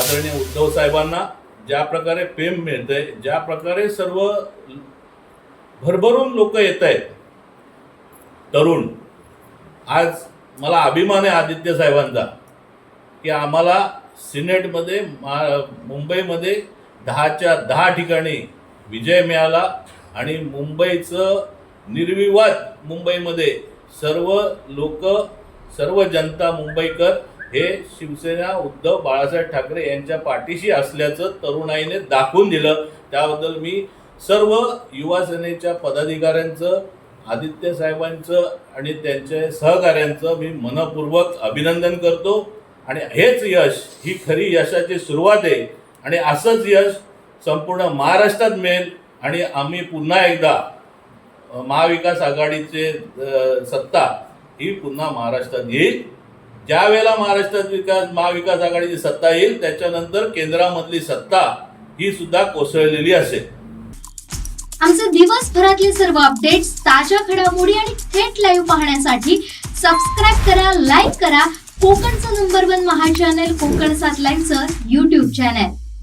आदरणीय उद्धव साहेबांना ज्या प्रकारे प्रेम मिळतंय ज्या प्रकारे सर्व भरभरून लोक येत आहेत तरुण आज मला अभिमान आहे आदित्य साहेबांचा की आम्हाला सिनेटमध्ये मा मुंबईमध्ये दहाच्या दहा ठिकाणी विजय मिळाला आणि मुंबईचं निर्विवाद मुंबईमध्ये सर्व लोक सर्व जनता मुंबईकर हे शिवसेना उद्धव बाळासाहेब ठाकरे यांच्या पाठीशी असल्याचं तरुणाईने दाखवून दिलं. त्याबद्दल मी सर्व युवा सेनेच्या पदाधिकाऱ्यांचं आदित्य साहेबांचं आणि त्यांच्या सहकाऱ्यांचं मी मनपूर्वक अभिनंदन करतो. आणि हेच यश ही खरी यशाची सुरुवात आहे. आणि असंच यश संपूर्ण महाराष्ट्रात मिळेल. आणि आम्ही पुन्हा एकदा महाविकास आघाडीचे सत्ता ही पुन्हा महाराष्ट्रात येईल. ज्या वेळेला महाराष्ट्रात विकास महाविकास आघाडीची सत्ता येईल त्याच्यानंतर केंद्रामधली सत्ता ही सुद्धा कोसळलेली असेल. आमचे दिवसभरातले सर्व अपडेट्स ताज्या घडामोडी आणि थेट लाईव्ह पाहण्यासाठी सबस्क्राईब करा लाईक करा. कोकणचं नंबर वन महा चॅनल कोकण सात लाईव्हचं युट्यूब चॅनल